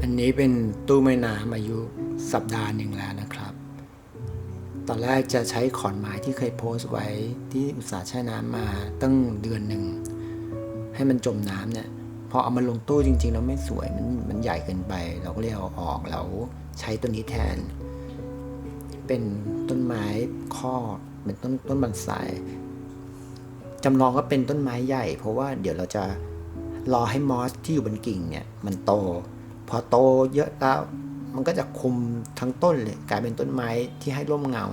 อันนี้เป็นตู้ไม้น้ำอายุสัปดาห์หนึ่งแล้วนะครับ ตอนแรกจะใช้ขอนไม้ที่เคยโพสต์ไว้ที่อุตสาห์แช่น้ำมาตั้งเดือนหนึ่ง ให้มันจมน้ำเนี่ยพอเอามาลงตู้จริงๆแล้วไม่สวยมันมันใหญ่เกินไป เราก็เลยเอาออกแล้วใช้ตัวนี้แทน เป็นต้นไม้ข้อเป็นต้นต้นบันไซจำลองก็เป็นต้นไม้ใหญ่ เพราะว่าเดี๋ยวเราจะรอให้มอสที่อยู่บนกิ่งเนี่ยมันโต พอโตเยอะแล้ว มันก็จะคุมทั้งต้นเลยกลายเป็นต้นไม้ที่ให้ร่มเงา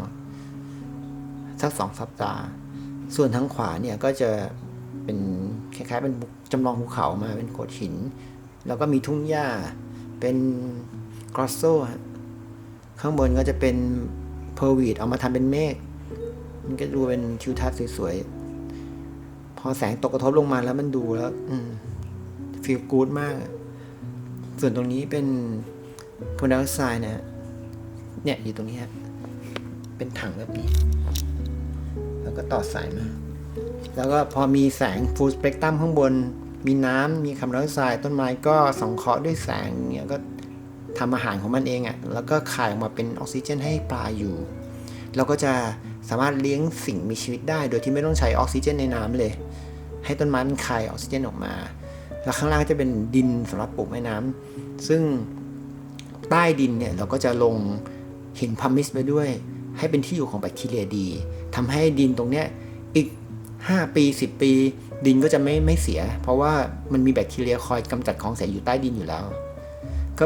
สักสองสัปดาห์ ส่วนทางขวาเนี่ยก็จะเป็นคล้ายๆเป็นจำลองภูเขามาเป็นโขดหิน แล้วก็มีทุ่งหญ้าเป็นกรอสโซข้างบนก็จะเป็นเพอร์วีดเอามาทำเป็นเมฆมันก็ดูเป็นทิวทัศน์สวยๆ พอแสงตกกระทบลงมาแล้วมันดูแล้วฟีลกู๊ดมาก ส่วนตรงนี้เป็นโพลาร์ไซน์นะฮะเนี่ยอยู่ตรงนี้ฮะ เป็นถังแบบนี้ แล้วก็ต่อสายมา แล้วก็พอมีแสงฟูลสเปกตรัมข้างบน มีน้ำ มีคาร์บอนไดออกไซด์ ต้นไม้ก็สังเคราะห์ด้วยแสงเนี่ยก็ทำอาหารของมันเองอะ่ะ แล้วก็คายออกมาเป็นออกซิเจนให้ปลาอยู่ เราก็จะสามารถเลี้ยงสิ่งมีชีวิตได้ โดยที่ไม่ต้องใช้ออกซิเจนในน้ำเลย ให้ต้นไม้มันคายออกซิเจนออกมา แล้วข้างล่างจะเป็นดินสำหรับปลูกแม่น้ำซึ่งใต้ดินเนี่ยเราก็จะลงหินพัมมิสไปด้วย ให้เป็นที่อยู่ของแบคทีเรียดีทำให้ดินตรงเนี้ยอีก 5 ปี 10 ปี ดินก็จะไม่ไม่เสีย เพราะว่ามันมีแบคทีเรียคอยกำจัดของเสียอยู่ใต้ดินอยู่แล้ว ก็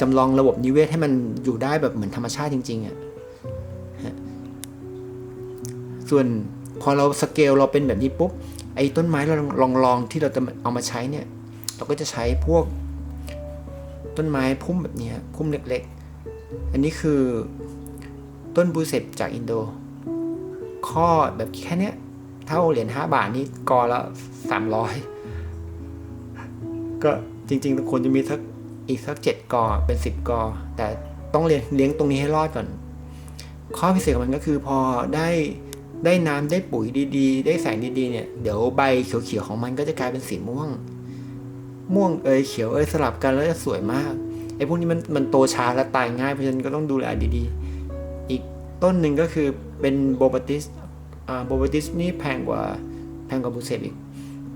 จำลองระบบนิเวศให้มันอยู่ได้แบบเหมือนธรรมชาติจริงๆอะ่ะส่วนพอเราสเกลเราเป็นแบบนี้ปุ๊บ ไอ้ต้นไม้เราลองลองๆที่เราจะเอามาใช้เนี่ย เราก็จะใช้พวกต้นไม้พุ่มแบบนี้พุ่มเล็กๆ อันนี้คือต้นบูเซปจากอินโด ข้อแบบแค่เนี้ย เท่าเหรียญห้าบาทนี่กอละสามร้อยก็จริงๆควรจะมีสักอีกสักเจ็ดกอเป็นสิบกอ แต่ต้องเลี้ยงเลี้ยงตรงนี้ให้รอดก่อน ข้อพิเศษของมันก็คือพอได้ ได้น้ำได้ปุ๋ยดีๆ ได้แสงดีๆเนี่ยเดี๋ยวใบเขียวๆของมันก็จะกลายเป็นสีม่วง ม่วงเอยเขียวเอยสลับกันแล้วจะสวยมากไอ้พวกนี้มันมันโตช้าและตายง่ายเพราะฉะนั้นก็ต้องดูแลดีๆ อีกต้นหนึ่งก็คือเป็นโบ a ติสอ่าโบวติสนี่แพงกว่าแพงกว่าบูเซปอีก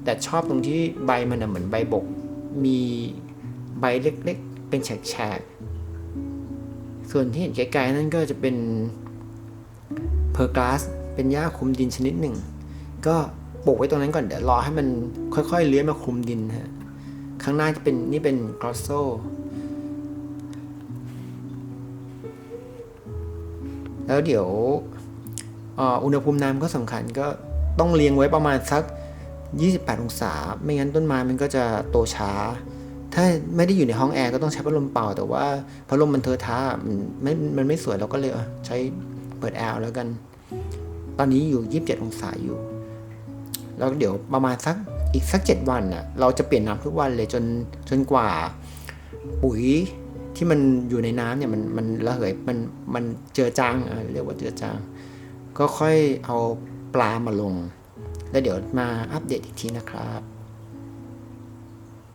แต่ชอบตรงที่ใบมันเหมือนใบบก มีใบเล็กๆ เป็นแฉกๆ ส่วนที่เห็นไกลๆนั่นก็จะเป็นเพอร์กลาส เป็นหญ้าคลุมดินชนิดหนึ่ง ก็ปลูกไว้ตรงนั้นก่อนเดี๋ยวรอให้มันค่อยๆเลื้อยมาคลุมดินฮะข้างหน้าจะเป็นนี่เป็นกรอสโซแล้วเดี๋ยวอุณหภูมิน้ำก็สำคัญก็ต้องเลี้ยงไว้ประมาณสัก 28 องศา ไม่งั้นต้นไม้มันก็จะโตช้า ถ้าไม่ได้อยู่ในห้องแอร์ก็ต้องใช้พัดลมเป่า แต่ว่าพัดลมมันเทอะทะมันไม่มันไม่สวยเราก็เลยใช้เปิดแอร์แล้วกัน ตอนนี้อยู่ 27 องศาอยู่ แล้วเดี๋ยวประมาณสักอีกสัก 7 วันน่ะ เราจะเปลี่ยนน้ำทุกวันเลยจนจนกว่า ปุ๋ยที่มันอยู่ในน้ำเนี่ยมันมันระเหยมันมันเจือจางอะเรียกว่าเจือจาง ก็ค่อยเอาปลามาลง แล้วเดี๋ยวมาอัปเดตอีกทีนะครับ